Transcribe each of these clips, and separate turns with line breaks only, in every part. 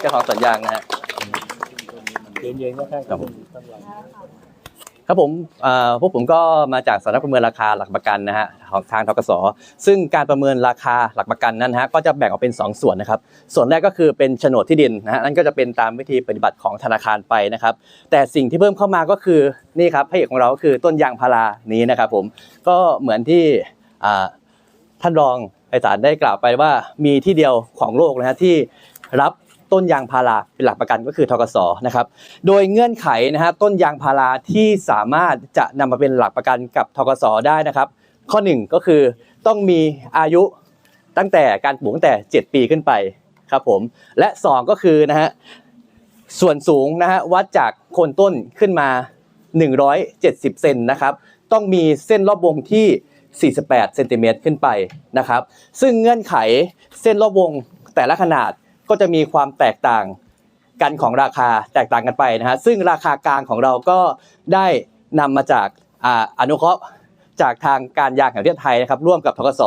เจ้าของสวนยางนะฮะ
เย็นๆก็แค่
ครับผมครับผมเอ่อพวกผมก็มาจากสำนักประเมินราคาหลักประกันนะฮะของทางทกสซึ่งการประเมินราคาหลักประกันนั้นนะฮะก็จะแบ่งออกเป็น 2 ส่วนนะครับ ส่วนแรกก็คือเป็นโฉนดที่ดินนะฮะนั่นก็จะเป็นตามวิธีปฏิบัติของธนาคารไปนะครับ แต่สิ่งที่เพิ่มเข้ามาก็คือนี่ครับพระเอกของเราก็คือต้นยางพารานี้นะครับผมก็เหมือนที่อ่าท่านรองไพศาลได้กล่าวไปว่ามีที่เดียวของโลกนะฮะที่รับ ต้นยางพาราเป็นหลักประกันก็คือทกสนะครับโดยเงื่อนไขนะฮะต้นยางพาราที่สามารถจะนำมาเป็นหลักประกันกับทกสได้นะครับ ข้อหนึ่งก็คือต้องมีอายุตั้งแต่การปลูกตั้งแต่ 7 ปีขึ้นไปครับผมและสองก็คือนะฮะส่วนสูงนะฮะวัดจากโคนต้นขึ้นมา 170 เซนนะครับ ต้องมีเส้นรอบวงที่ 48 เซนติเมตรขึ้นไปนะครับ ซึ่งเงื่อนไขเส้นรอบวงแต่ละขนาด ก็จะมีความแตกต่างกันของราคาแตกต่างกันไปนะฮะซึ่งราคากลางของเราก็ได้นำมาจากอนุเคราะห์จากทางการยางแห่งประเทศไทยนะครับร่วมกับทกส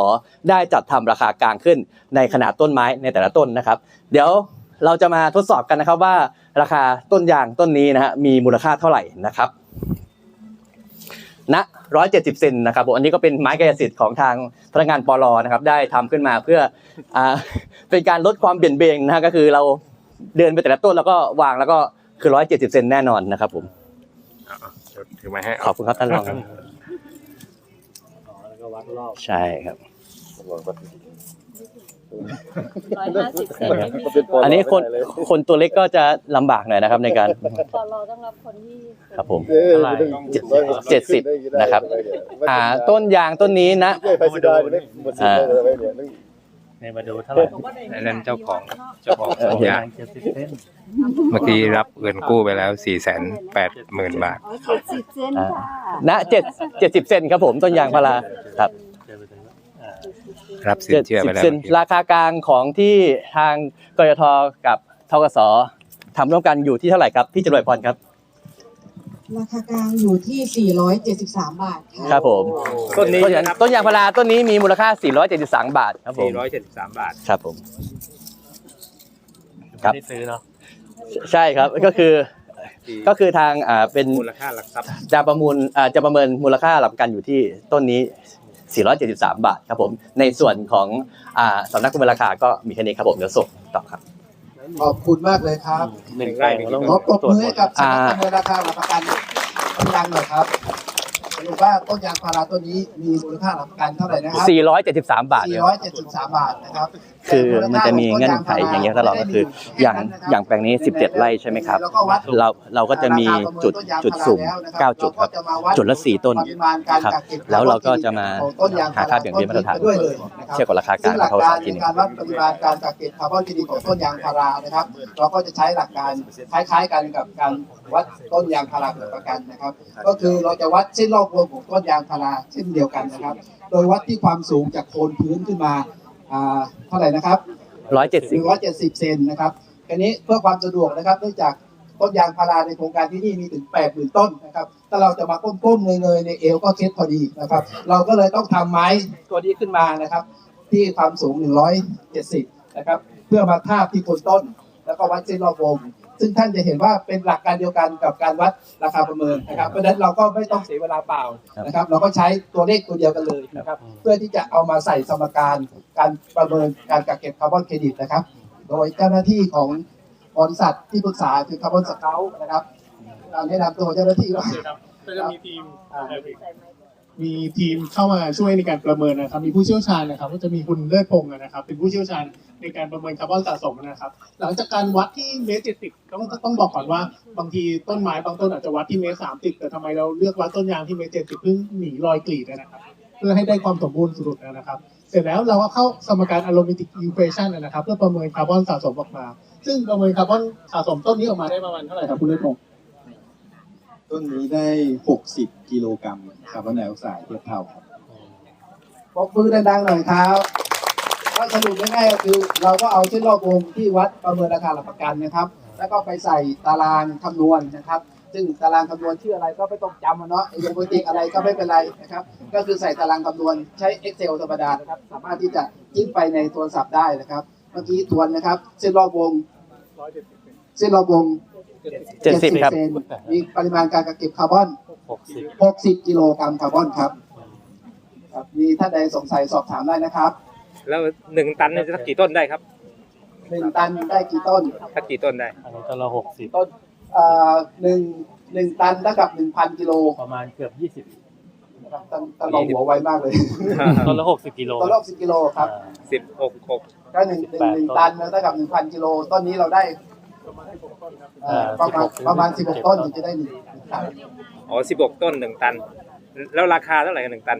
ได้จัดทำราคากลางขึ้นในขนาดต้นไม้ในแต่ละต้นนะครับ เดี๋ยวเราจะมาทดสอบกันนะครับว่าราคาต้นยางต้นนี้นะฮะมีมูลค่าเท่าไหร่นะครับ ณ170เซนนะครับผมอันนี้ก็เป็นไม้กายสิทธิ์ของทางพนักงานปลนะครับได้ทำขึ้นมาเพื่ออ่าเป็นการลดความเบี่ยงเบนนะฮะก็คือเราเดินไปแต่ละต้นแล้วก็วางแล้วก็คือร้อยเจ็ดสิบเซนแน่นอนนะครับผม
ถือไม้ให้
ขอบคุณครับท่านรองครับ
แล้วก็วัดรอบ
ใช่ครับ
ร้อยห้าสิบเซนไม่มี
อันนี้คนคนตัวเล็กก็จะลำบากหน่อยนะครับในการ
ปอลอต้องรับคนที่
ครับผมเจ็ดสิบนะครับอ่าต้นยางต้นนี้นะอ่า
ในมาดูเท่าไหร่
อันนั้นเจ้าของเจ้าของ
เออ
สวนยาง
เจ็ดสิบเซน
เมื่อกี้รับเงินกู้ไปแล้วสี่แสนแปดหมื่นบาท
เจ็ดสิบเซนค่ะ
ณเจ็ดเจ็ดสิบเซนครับผมต้นยางพาราครับ
เจอไปถึงแล้วอ่า
รับสิน
เจ็ด
เชื่อ
สิ
ไป
บ
แล้ว
เซนราคากลางของที่ทางกยทกับทกสทำร่วมกันอยู่ที่เท่าไหร่ครับพี่จรวยพรครับ
ราคากลางอยู่ที่ 473 บาทค่ะ
ครับผม
ต้นนี้
ต้นยางต้นยางพาราต้นนี้มีมูลค่า 473 บาทครับผม
สี่ร้อยเจ็ดสิบสามบาท
ครับผมครับ
ไม่ได้ซื้อเนาะ
ใช่ครับก็คือก็คือทางอ่าเป็น
มูลค่าหลักทรัพย์
จะประมูลอ่าจะประเมินมูลค่าหลักประกันอยู่ที่ต้นนี้ 473 บาทครับผม ในส่วนของอ่าสำนักประเมินราคาก็มีแค่นี้ครับผมเดี๋ยวส่งต่อครับ
ขอบคุณมากเลยครับ
หนึ่งไร่ก็ต้อง
ขอปรบ
ตรวจ
มือ
หม
ให้
ด
กับสำนักประเมินราคาหลักประกันต้นยางหน่อยครับสรุปว่าต้นยางพาราต้นนี้มีมูลค่าหลักประกันเท่าไหร่นะครับ
473 บาทครับ
473 บาทนะครับ
คือมันจะมีเงื่อนไขอย่างเงี้ยตลอดก็คือ อย่างอย่างแปลงนี้ 17 ไร่ใช่ไหมครับ
แล้วก็วัด
เราเราก็จะมีจุดจุดสุ่ม 9 จุดครับ จุดละ 4 ต้น
ปริมาณการ
ครับ
กักเก็บ
แล้วเราก็จะมา
ของต้นยางพ
หาค่าเบี่ยงเบนมาตรฐาน
ด้วยเลยนะครับ
เทียบกับราคากลาง
ซึ่งหลัก
ของ
การ
ทกสที
ใน
หนึง
การวัดปริมาณการกักเก็บคาร์บอนเครดิตของต้นยางพารานะครับ เราก็จะใช้หลักการคล้ายๆกันกับการวัดต้นยางพาราแบบประกันนะครับ ก็คือเราจะวัดเส้นรอบวงของต้นยางพาราเช่นเดียวกันนะครับ โดยวัดที่ความสูงจากโคนพื้นขึ้นมา อ่าเท่าไหร่นะครับ
170
170เซนนะครับอันนี้เพื่อความสะดวกนะครับเนื่องจากต้นยางพาราในโครงการที่นี่มีถึง80,000ต้นนะครับ ถ้าเราจะมาก้มๆเงยๆในเอวก็เคล็ดพอดีนะครับ เราก็เลยต้องทำไม้ตัวนี้ขึ้นมานะครับ ที่ความสูง170นะครับ เพื่อมาทาบที่โคนต้น แล้วก็วัดเส้นรอบวง ซึ่งท่านจะเห็นว่าเป็นหลักการเดียวกันกับการวัดราคาประเมินนะครับ เพราะฉะนั้นเราก็ไม่ต้องเสียเวลาเปล่านะครับ เราก็ใช้ตัวเลขตัวเดียวกันเลยนะครับ เพื่อที่จะเอามาใส่สมการการประเมินการกักเก็บคาร์บอนเครดิตนะครับ โดยเจ้าหน้าที่ของบริษัทที่ปรึกษาคือคาร์บอนสเกลนะครับการแนะนำตัวเจ้าหน้าที่ว่า
ครับก็จะมีทีมเอ่อ มีทีมเข้ามาช่วยในการประเมินนะครับ มีผู้เชี่ยวชาญนะครับ ก็จะมีคุณเลิศพงศ์นะครับ เป็นผู้เชี่ยวชาญในการประเมินคาร์บอนสะสมนะครับ หลังจากการวัดที่เมตรเจ็ดสิบต้องต้องบอกก่อนว่าบางทีต้นไม้บางต้นอาจจะวัดที่เมตรสามสิบแต่ทำไมเราเลือกวัดต้นยางที่เมตรเจ็ดสิบเพื่อหนีรอยกรีดนะครับ เพื่อให้ได้ความสมบูรณ์สุดนะครับ เสร็จแล้วเราก็เข้าสมการ aromatic equation นะครับ เพื่อประเมินคาร์บอนสะสมออกมา ซึ่งประเมินคาร์บอนสะสมต้นนี้ออกมาได้ประมาณเท่าไหร่ครับคุณเลิศพงศ์
ต้นนี้ได้ 60 กิโลกรัมคาร์บอนไดออกไซด์เทียบเท่าครับ
ปรบมือดังๆหน่อยครับก็สรุปง่ายๆก็คือ เราก็เอาเส้นรอบวงที่วัดประเมินราคาหลักประกันนะครับ แล้วก็ไปใส่ตารางคำนวณนะครับ ซึ่งตารางคำนวณชื่ออะไรก็ไม่ต้องจำอะเนาะไอ้ยังโปรติอะไรก็ไม่เป็นไรนะครับ ก็คือใส่ตารางคำนวณใช้ Excel ธรรมดานะครับ สามารถที่จะจิ้มไปในโทรศัพท์ได้นะครับ เมื่อกี้ทวนนะครับ เส้นรอบวงเส้นรอบวง
70ครับ
เซนมีปริมาณการกักเก็บคาร์บอน
หกสิบ
60 กิโลกรัมคาร์บอนครับครับมีท่านใดสงสัยสอบถามได้นะครับ
แล้วหนึ่งตันเนี่ยจะสักกี่ต้นได้ครับ
หนึ่งตันได้กี่ต้น
สักกี่ต้นได้
อันนี้ต้นละหกสิบ
ต้นเอ่อหนึ่งหนึ่งตันเท่ากับหนึ่งพันกิโล
ประมาณเกือบยี่สิบ
ตันตันลองหัวไวมากเลย
ต้นละหกสิบกิโล
ต้นรอบสิบกิโลครับ
สิบหกหก
ก็หนึ่งหนึ่งหนึ่งตันเท่ากับหนึ่งพันกิโลต้นนี้เราได้ เอ่อประมาณประมาณสิบหกต้นถึงจะได้หนึ่งตัน
อ๋อสิบหกต้นหนึ่งตัน แล้วราคาเท่าไหร่กันหนึ่งตัน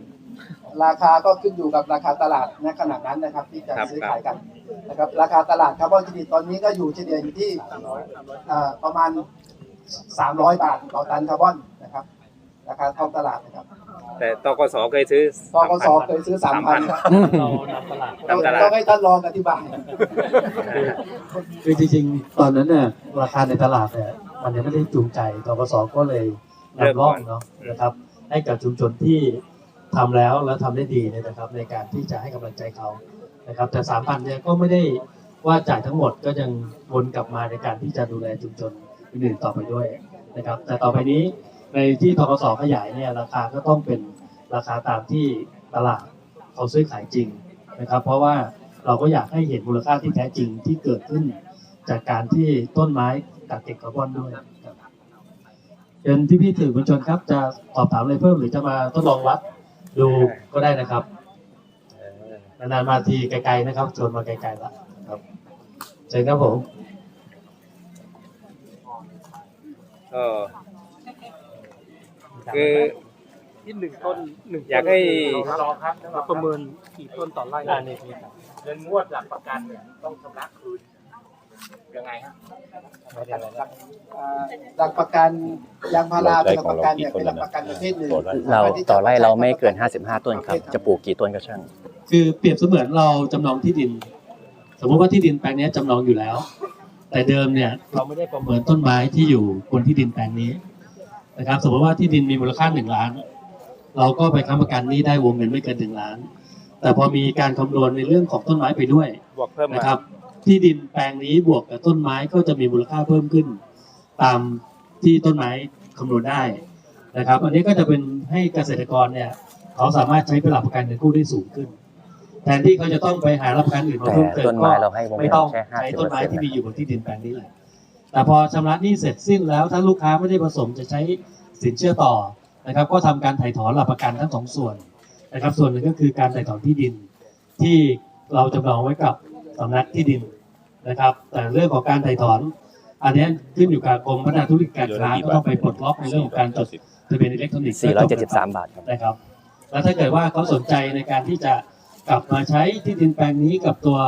ราคาก็ขึ้นอยู่กับราคาตลาดณขณะนั้นนะครับ ที่จะ
ครับ
ซื้อขายกันนะครับ ราคาตลาดคาร์บอนเครดิตตอนนี้ก็อยู่เฉลี่ยอยู่ที่เอ่อประมาณ 300 บาทต่อตันคาร์บอนนะครับ ราคาท้องตลาดนะครับ
แต่ตกสเคยซื้อ
ตกสเคยซื้อ3,000ครับ
เรานำตลาด
ตามตลาด
ต้องให้ท่านรองอธิบาย
คือจริงๆ ตอนนั้นเนี่ยราคาในตลาดเนี่ยมันยังไม่ได้จูงใจทกสก็เลยนำร่องเนาะนะครับ ให้กับชุมชนที่ทำแล้วแล้วทำได้ดีเนี่ยนะครับ ในการที่จะให้กำลังใจเขานะครับ แต่สามพันเนี่ยก็ไม่ได้ว่าจ่ายทั้งหมดก็ยังวนกลับมาในการที่จะดูแลชุมชนอื่นๆต่อไปด้วยนะครับ แต่ต่อไปนี้ในที่ทกสขยายเนี่ยราคาก็ต้องเป็น ราคาตามที่ตลาดเขาซื้อขายจริงนะครับ เพราะว่าเราก็อยากให้เห็นมูลค่าที่แท้จริงที่เกิดขึ้น จากการที่ต้นไม้กักเก็บคาร์บอนด้วยเชิญที่พี่ๆสื่อมวลชนครับ จะสอบถามอะไรเพิ่มหรือจะมาทดลองวัดดูก็ได้นะครับนานๆมาทีไกลๆนะครับชวนมาไกลๆแล้วครับเชิญครับผม
ก็คือ
ที่หนึ่งต้นหนึ่ง
อยากให้
รอครับแล้วประเมินกี่ต้นต่อไร่อ่านี่นี่ครับเงินงวดหลักประกันเนี่ยต้องชำระคืนยังไงครับไม่ได้อะไรนะ
เอ่อหลักประกันยางพาราเป็นหลักประกันเนี่ยเป็นหลักประกันประเภทหนึ่ง
เราต่อไร่เราไม่เกิน 55 ต้นครับ จะปลูกกี่ต้นก็ช่าง
คือเปรียบเสมือนเราจำนองที่ดิน สมมติว่าที่ดินแปลงนี้จำนองอยู่แล้ว แต่เดิมเนี่ยเราไม่ได้ประเมินต้นไม้ที่อยู่บนที่ดินแปลงนี้นะครับ สมมติว่าที่ดินมีมูลค่าหนึ่งล้าน เราก็ไปค้ำประกันหนี้ได้วงเงินไม่เกินหนึ่งล้าน แต่พอมีการคำนวณในเรื่องของต้นไม้ไปด้วย
บวกเพิ่มมา
นะครับ ที่ดินแปลงนี้บวกกับต้นไม้ก็จะมีมูลค่าเพิ่มขึ้น ตามที่ต้นไม้คำนวณได้นะครับ อันนี้ก็จะเป็นให้เกษตรกรเนี่ยเขาสามารถใช้เป็นหลักประกันเงินกู้ได้สูงขึ้น แทนที่เขาจะต้องไปหาหลักประกันอื่นมาเพิ่มเติ
แต่ต้
ม
นไม้
ก็
เราให้วงเงิน
ไม่ต้อง
แค่50%
ใช้ต้นไม้ที่มีอยู่บนที่ดินแปลงนี้แหละแต่พอชำระหนี้เสร็จสิ้นแล้วถ้าลูกค้าไม่ได้ประสงค์จะใช้สินเชื่อต่อ นะครับ ก็ทำการถ่ายถอนหลักประกันทั้งสองส่วนนะครับ ส่วนหนึ่งก็คือการถ่ายถอนที่ดิน ที่เราจำลองไว้กับสำนักที่ดินนะครับ แต่เรื่องของการถ่ายถอน อันนี้ขึ้นอยู่กับกรมพัฒนาธุรกิจการค้าก็ต้องไปปลดล็อกในเรื่องของการจดทะเบียนอิเล็กทรอนิกส์
473 บาทครับ
นะครับ แล้วถ้าเกิดว่าเขาสนใจในการที่จะกลับมาใช้ที่ดินแปลงนี้กับตัว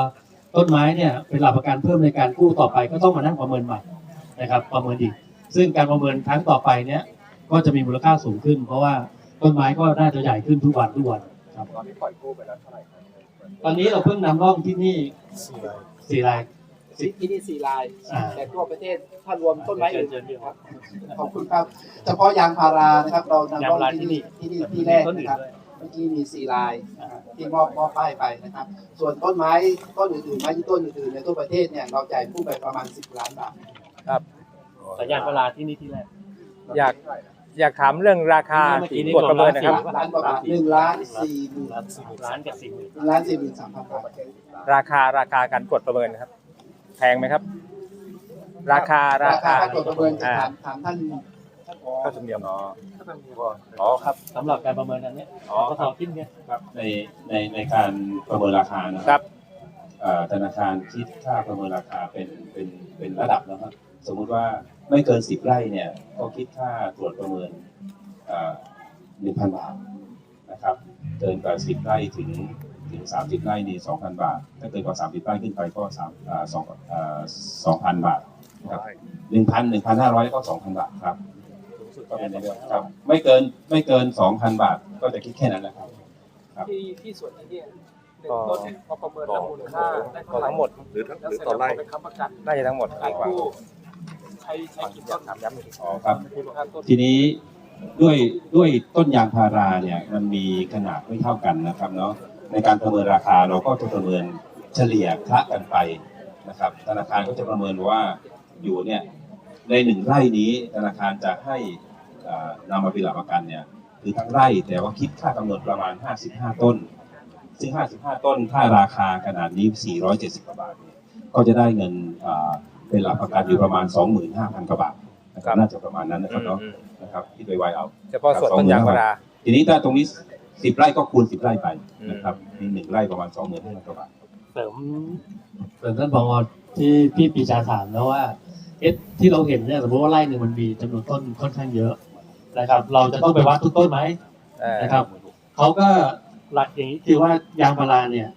ต้นไม้เนี่ยเป็นหลักประกันเพิ่มในการกู้ต่อไปก็ต้องมานั่งประเมินใหม่นะครับ ประเมินอีก ซึ่งการประเมินครั้งต่อไปเนี่ย ก็จะมีมูลค่าสูงขึ้น เพราะว่าต้นไม้ก็น่าจะใหญ่ขึ้นทุกวันทุกวันครับตอนนี้ปล่อยกู้ไปแล้วเท่าไหร่ตอนนี้เราเพิ่งนำร่องที่นี่สี่ราย
ที่นี่สี่ลาย
อ่า
แต่ทั่วประเทศถ้ารวมต้นไม้อื่นครับขอบคุณครับเฉพาะยางพารานะครับ เรานำร่องที่นี่ที่นี่ที่แรกนะครับเมื่อกี้มีสี่ลายนะครับที่มอบมอบป้ายไปนะครับ ส่วนต้นไม้ต้นอื่นๆไม้ที่ต้นอื่นๆในทั่วประเทศเนี่ยเราจ่ายผู้ไปประมาณ10ล้านบาท
สัญญาณเวลาที่นี่ที่แรก
อยาก อยากถามเรื่องราคา
เมื่อกี้นี้
กดประเมินนะครับ
ล้านกว่าบาทหนึ่งล้านสี่หมื่น
ล้านกับสี่หมื่น
หนึ่งล้านสี่หมื่นสามพันบาท
ราคาราคาการกดประเมินนะครับ แพงไหมครับ ราคารา
ราคา
คา
การตรวจประเมินจะ
อ่า
ถามถามท่านท่านผอ
เข้าธรรมเนียม
อ๋อครับ สำหรับการประเมินอันเนี้ยก็สอบคิดเนี่ย
ครับในในในการประเมินราคานะค
ครั
รับเอ่อธนาคารคิดค่าประเมินราคาเป็นเป็นเป็นระดับนะครับ สมมุติว่า ไม่เกินสิบไร่เนี่ยก็คิดค่าตรวจประเมินหนึ่งพันบาทนะครับเกินกว่าสิบไร่ถึงถึงสามสิบไร่นี่สองพันบาท ถ้าเกินกว่าสามสิบไร่ขึ้นไปก็สามอ่าสองสองพันบาทนะครับหนึ่งพันหนึ่งพันห้าร้อยก็สองพันบาทครับก็เป็นในเรื่องครับไม่เกินไม่เกินสองพันบาทก็จะคิดแค่นั้นแหละครับ
ที่ที่ส่วนนี้เนี่ย
ก็
ต้นพอประเมินแล้วมูลค่าได้เท่าไหร่
ทั้งหมด
หรือหรือต่อไร่ไปค้ำประกัน
น่าจะทั้งหมด
การ
กว่า
กู้ ใช้ใช้กี่ต้นถามย้ำอีก
อ๋อครับ
มูลค่าต้น
ทีนี้ด้วยด้วยต้นยางพาราเนี่ยมันมีขนาดไม่เท่ากันนะครับเนาะในการประเมินราคาเราก็จะประเมินเฉลี่ยคละกันไปนะครับ ธนาคารก็จะประเมินว่าอยู่เนี่ยในหนึ่งไร่นี้ธนาคารจะให้อ่านำมาเป็นหลักประกันเนี่ยคือทั้งไร่แต่ว่าคิดค่ากำหนดประมาณ 55 ต้น ซึ่ง 55 ต้นถ้าราคาขนาดนี้ 470กว่าบาทเนี่ยก็จะได้เงินอ่า เป็นหลักประกันอยู่ประมาณ 25,000กว่าบาทนะครับน่าจะประมาณนั้นนะครับเนาะ
อืม
นะครับคิดไวๆเอา
เฉพาะส่วนต้นยางพารา
ทีนี้ถ้าตรงนี้10ไร่ก็คูณ10ไร่ไปนะครับมีหนึ่งไร่ประมาณ25,000กว่าบาท
เสริมเสริมท่านผอที่พี่ปีชาถามแล้วว่าเอ๊ะที่เราเห็นเนี่ยสมมติว่าไร่หนึ่งมันมีจำนวนต้นค่อนข้างเยอะนะครับ เราจะต้องไปวัดทุกต้นไหม
เออ
นะครับเขาก็หลักอย่างนี้คือว่ายางพาราเนี่ย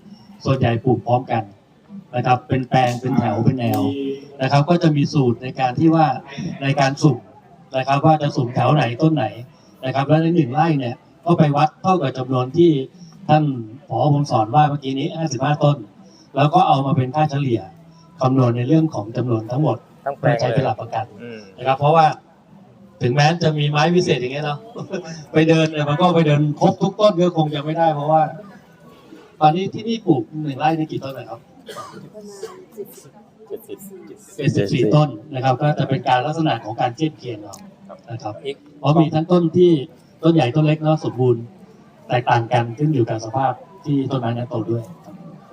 ส่วนใหญ่ปลูกพร้อมกัน นะครับ เป็นแปลงเป็นแถวเป็นแนวนะครับ ก็จะมีสูตรในการที่ว่าในการสุ่มนะครับ ว่าจะสุ่มแถวไหนต้นไหนนะครับ แล้วในหนึ่งไร่เนี่ยก็ไปวัดเท่ากับจำนวนที่ท่านผอผมสอนว่าเมื่อกี้นี้ 55 ต้น แล้วก็เอามาเป็นค่าเฉลี่ยคำนวณในเรื่องของจำนวนทั้งหมด
ทั้งแปล
เพื่องใช้
เล
เป็น
ย
หลักประกัน
อืม
นะครับ เพราะว่าถึงแม้จะมีไม้วิเศษอย่างเงี้ยเนาะไปเดินเนี่ยมันก็ไปเดินครบทุกต้นก็คงจะไม่ได้เพราะว่า ตอนนี้ที่นี่ปลูกหนึ่งไร่นี่กี่ต้นนะครับ
ประมาณสิบ
เป็นสิบสี่ต้นนะครับ ก็จะเป็นการลักษณะของการเทียบเคียงเรานะครับ
อีก
เพราะมีทั้งต้นที่ต้นใหญ่ต้นเล็กเนาะสมบูรณ์แตกต่างกันขึ้นอยู่กับสภาพที่ต้นไม้นั้นโตด้วย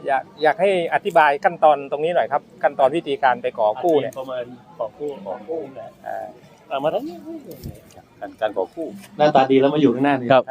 อยากอยากให้อธิบายขั้นตอนตรงนี้หน่อยครับ ขั้นตอนวิธีการไปก่อกู้เนี่ย
ประเมินขอกู้ขอกู้นะ
เออ
เอามาทั้งนี้
การการก่อกู้
หน้าตาดีแล้วมาอยู่ข้างหน้านี่
ครับ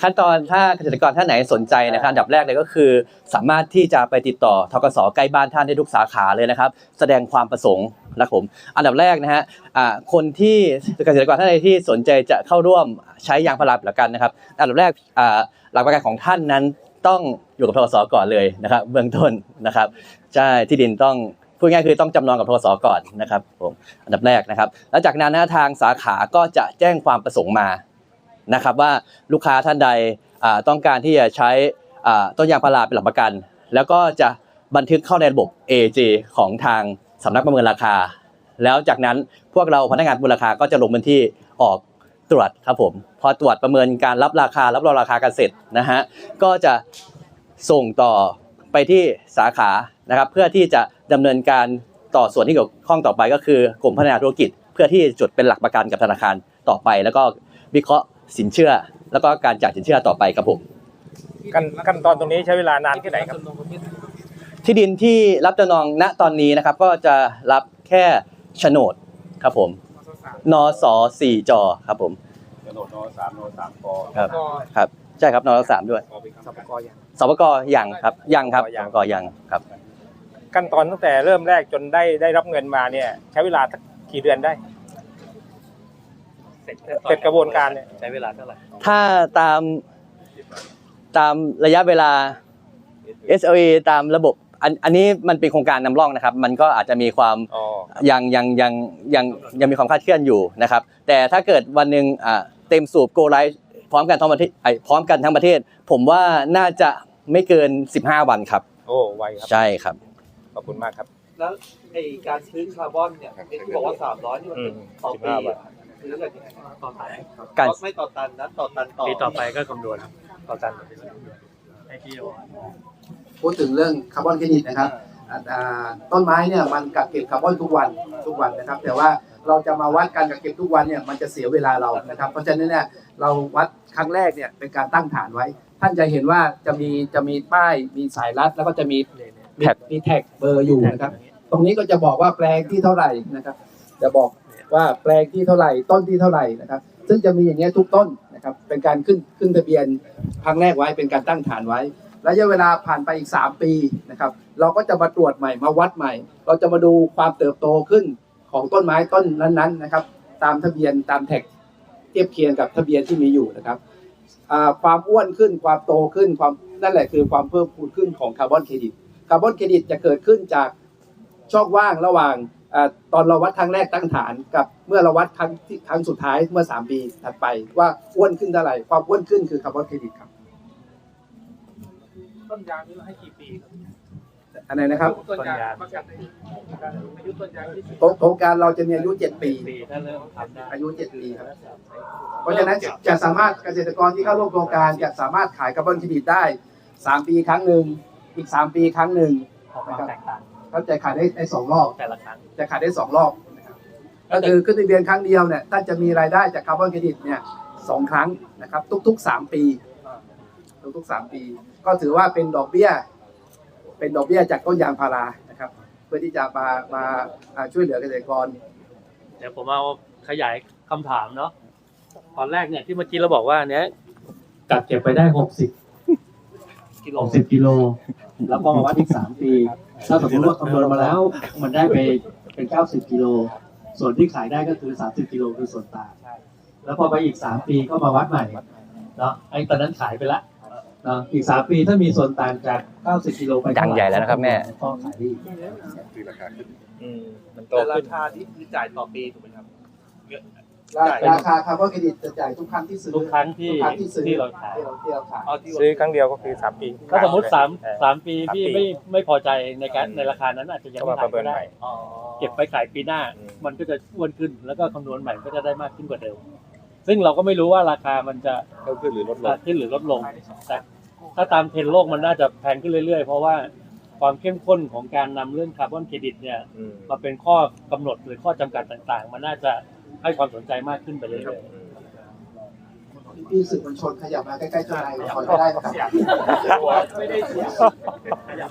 ขั้นตอนถ้าเกษตรกรท่านไหนสนใจนะครับอันดับแรกเลยก็คือ สามารถที่จะไปติดต่อทกสใกล้บ้านท่านได้ทุกสาขาเลยนะครับ แสดงความประสงค์นะครับผมอันดับแรกนะฮะอ่าคนที่เกษตรกรท่านใดที่สนใจจะเข้าร่วมใช้ยางพาราประกันนะครับ อันดับแรกอ่าหลักประกันของท่านนั้นต้องอยู่กับทกสก่อนเลยนะครับ เบื้องต้นนะครับใช่ที่ดินต้อง พูดง่ายคือต้องจำนองกับทกสก่อนนะครับผมอันดับแรกนะครับ แล้วจากนั้นนะทางสาขาก็จะแจ้งความประสงค์มานะครับว่าลูกค้าท่านใดต้องการที่จะใช้ต้นยางพาราเป็นหลักประกัน แล้วก็จะบันทึกเข้าในระบบ AJ ของทางสำนักประเมินราคา แล้วจากนั้นพวกเราพนักงานประเมินราคาก็จะลงพื้นที่ออกตรวจครับผมพอตรวจประเมินการรับราคารับรองราคากันเสร็จนะฮะก็จะส่งต่อ ไปที่สาขานะครับ เพื่อที่จะดำเนินการต่อส่วนที่เกี่ยวข้องต่อไปก็คือกรมพัฒนาธุรกิจ เพื่อที่จะจดเป็นหลักประกันกับธนาคารต่อไป แล้วก็วิเคราะห์สินเชื่อ แล้วก็การจ่ายสินเชื่อต่อไปครับผม
ขั้นขั้นตอนตรงนี้ใช้เวลานานแค่ไหนครับ
ที่ดินที่รับจำนองณตอนนี้นะครับ ก็จะรับแค่โฉนดครับผมนสสี่จครับผม
กระโดดโนสามโนสามกอ
ครับครับใช่ครับนสามด้วย
สปกยัง
สปกยังครับยังครับสปกยังครับ
ขั้นตอนตั้งแต่เริ่มแรกจนได้ได้รับเงินมาเนี่ย ใช้เวลาสักกี่เดือนได้เสร็จกระบวนการเนี่ย
ใช้เวลาเท่าไหร่
ถ้าตามตามระยะเวลา SLA ตามระบบอันอันนี้มันเป็นโครงการนำร่องนะครับ มันก็อาจจะมีความ
อ๋อ
ยังยังยังยังยังมีความคลาดเคลื่อนอยู่นะครับ แต่ถ้าเกิดวันหนึ่งอ่าเต็มสูบโกไลท์ พร้อมกันทั้งประเทศไอ้พร้อมกันทั้งประเทศ ผมว่าน่าจะไม่เกิน 15 วันครับ
โอ้ไวครับ
ใช่ครับ
ขอบคุณมากครับ
แล้วไอการซื้อคาร์บอนเนี่ยไอ้ที่บอกว่าสามร้อยนี่มันเป็นต่อปี
15บาท
อะซื้อกันยังไงต่อตัน
การ
ไม่ต่อตันนะต่อตันต่อ
ปีต่อไปก็คำนวณต่อตันให้กิโล
พูดถึงเรื่องคาร์บอนเครดิตนะครับอ่าอ่าต้นไม้เนี่ยมันกักเก็บคาร์บอนทุกวันทุกวันนะครับ แต่ว่า เราจะมาวัดการกักเก็บทุกวันเนี่ยมันจะเสียเวลาเรานะครับ เพราะฉะนั้นเนี่ยเราวัดครั้งแรกเนี่ยเป็นการตั้งฐานไว้ ท่านจะเห็นว่าจะมีจะมีป้ายมีสายรัดแล้วก็จะมีมี
แท็ก
มีแท็กเบอร์อยู่นะครับ ตรงนี้ก็จะบอกว่าแปลงที่เท่าไหร่นะครับ จะบอกว่าแปลงที่เท่าไหร่ต้นที่เท่าไหร่นะครับ ซึ่งจะมีอย่างเงี้ยทุกต้นนะครับเป็นการขึ้นขึ้นทะเบียนครั้งแรกไว้เป็นการตั้งฐานไว้ระยะเวลาผ่านไปอีก 3 ปีนะครับ เราก็จะมาตรวจใหม่มาวัดใหม่ เราจะมาดูความเติบโตขึ้น ของต้นไม้ต้นนั้นๆนะครับ ตามทะเบียนตามแท็กเทียบเคียงกับทะเบียนที่มีอยู่นะครับความอ้วนขึ้นความโตขึ้นความนั่นแหละคือความเพิ่มพูนขึ้นของคาร์บอนเครดิตคาร์บอนเครดิตจะเกิดขึ้นจากช่องว่างระหว่างอตอนเราวัดครั้งแรกตั้งฐานกับเมื่อเราวัดครั้งครั้งสุดท้ายเมื่อ 3 ปีถัดไปว่าอ้วนขึ้นเท่าไหร่ความอ้วนขึ้นคือคาร์บอนเครดิตครับ
ต้นยางนี่เราให้กี่ปีครับ
อันไหนนะครับ
ต้นยางประกันอายุต้นยางที่สิบ
โครงโครงการเราจะมีอายุ7ปี
ปีถ้าเริ่มทำได้
อายุ7ปีครับ เพราะฉะนั้นจะสามารถเกษตรกรที่เข้าร่วมโครงการจะสามารถขายคาร์บอนเครดิตได้3ปีครั้งหนึ่งอีก3ปีครั้งหนึ่งนะครับเขาจะขายได้ได้สองรอบ
แต่ละครั้ง
จะขายได้สองรอบนะครับก็คือขึ้นทะเบียนครั้งเดียวเนี่ยท่านจะมีรายได้จากคาร์บอนเครดิตเนี่ยสองครั้งนะครับ ทุกๆสามปี ทุกๆสามปี ก็ถือว่าเป็นดอกเบี้ย เป็นดอกเบี้ยจากต้นยางพารานะครับ เพื่อที่จะมามาอ่าช่วยเหลือเกษตรกร
เดี๋ยวผมเอาขยายคำถามเนาะตอนแรกเนี่ยที่เมื่อกี้เราบอกว่าเนี้ย
กักเก็บไปได้หกสิบ
กิโล
หกสิบกิโล แล้วก็มาวัดอีกสามปี ถ้าสมมติว่าคำนวณมาแล้ว มันได้ไปเป็นเก้าสิบกิโล ส่วนที่ขายได้ก็คือสามสิบกิโลคือส่วนต่างแล้วพอไปอีกสามปีก็มาวัดใหม่เนาะไอ้ตอนนั้นขายไปละเนาะอีกสามปีถ้ามีส่วนต่างจากเก้าสิบกิโลไป
ดังใหญ่แล้วนะครับแม่
ก็ขายได้อีก
อืมมันโต
แต่รา
ขึ้น
คาที่ที่จ่ายต่อปีถูกไหมครับ
ราราคาคาร์บอนเครดิตจะจ่ายทุกครั้งที่ซื้อ
ทุกครั้งที่
ทุกครั้งที่ซื้อ
ที่เราขาย
ที่เราที่เราขาย
เอาที่
ซื้อครั้งเดียวก็คือสามปี
ถ้าสมมติสาม
เออ
สามปีพี่
สามปี
ไม่ไม่พอใจในการในราคานั้นอาจจะยัง
ก็
ไม่
มาป
ขาย
ระเมิ
ก็
นให
ได้
ม่
เก็บไปขายปีหน้า
อืม
มันก็จะอ้วนขึ้นแล้วก็คำนวณใหม่ก็จะได้มากขึ้นกว่าเดิม ซึ่งเราก็ไม่รู้ว่าราคามันจะ
เพิ่มขึ้นหรือลดลง
ขึ้นหรือลดลง แต่ ถ้าตามเทรนด์โลกมันน่าจะแพงขึ้นเรื่อยๆ เพราะว่าความเข้มข้นของการนำเรื่องคาร์บอนเครดิตเนี่ย
อืม
มาเป็นข้อกำหนดหรือข้อจำกัดต่างๆ มันน่าจะให้ความสนใจมากขึ้นไปเรื่อยๆ
พี่สื่อมวลชนขยับมาใกล้ๆเจ้านายขอก็ได้นะครับ
ไม่ได้เสีย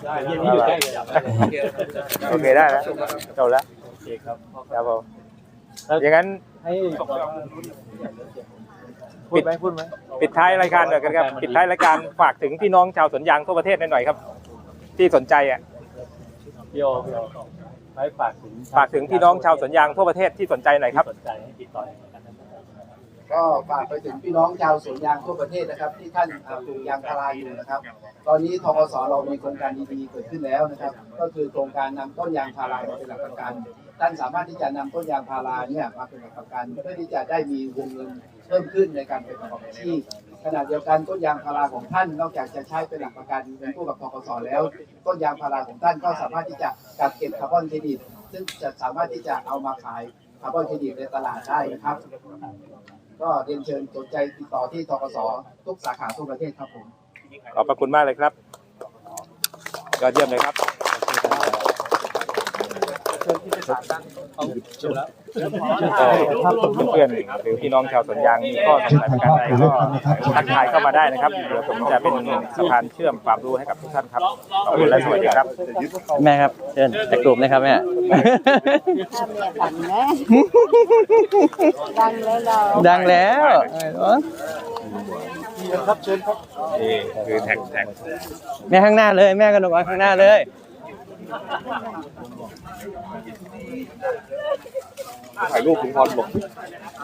ได้เย็นนี้อยู่ใกล้เลย
โอเคได้แล้วจบแล้ว
โอเคครับ
ครับผมอย่างนั้น
ให้
พูดไหมพูดไหมปิดท้ายรายการหน่อยกันครับปิดท้ายรายการฝากถึงพี่น้องชาวสวนยางทั่วประเทศหน่อยๆครับ ที่สนใจอะ
พี่โอพี่โอให้ฝากถึง
ฝากถึงพี่น้องชาวสวนยางทั่วประเทศที่สนใจหน่อยครับ
ที่สนใจให้ติดต่อกันนะครับ
ก็ฝากไปถึงพี่น้องชาวสวนยางทั่วประเทศนะครับ ที่ท่านอ่าปลูกยางพาราอยู่นะครับ ตอนนี้ทกสเรามีโครงการดีๆเกิดขึ้นแล้วนะครับ ก็คือโครงการนำต้นยางพารามาเป็นหลักประกันท่านสามารถที่จะนำต้นยางพาราเนี่ยมาเป็นหลักประกันเพื่อที่จะได้มีวงเงิน เพิ่มขึ้นในการไปประกอบอาชีพขณะเดียวกันต้นยางพาราของท่านนอกจากจะใช้เป็นหลักประกันเป็นผู้กับทกสแล้ว ต้นยางพาราของท่านก็สามารถที่จะกักเก็บคาร์บอนเครดิต ซึ่งจะสามารถที่จะเอามาขายคาร์บอนเครดิตในตลาดได้นะครับ ก็เรียนเชิญสนใจติดต่อที่ทกสทุกสาขาทั่วประเทศครับผม
ขอบพระคุณมากเลยครับยอดเยี่ยมเลยครับ เพื่อนๆหรือพี่น้องชาวสวนยางมีข้อสงสัยประการใดก็ทักทายเข้ามาได้นะครับเดี๋ยวผมจะเป็นสะพานเชื่อมความรู้ให้กับทุกท่านครับขอบคุณและสวัสดีครับ
แม่ครับเชิญจากกลุ่มนะครับแม่
ดังแล้วเรา
ดังแล้วเออ
นี่คือแท็กแท็ก
แม่ข้างหน้าเลย แม่กระดกเอาข้างหน้าเลย
ถ่ายรูปคุณพรบอก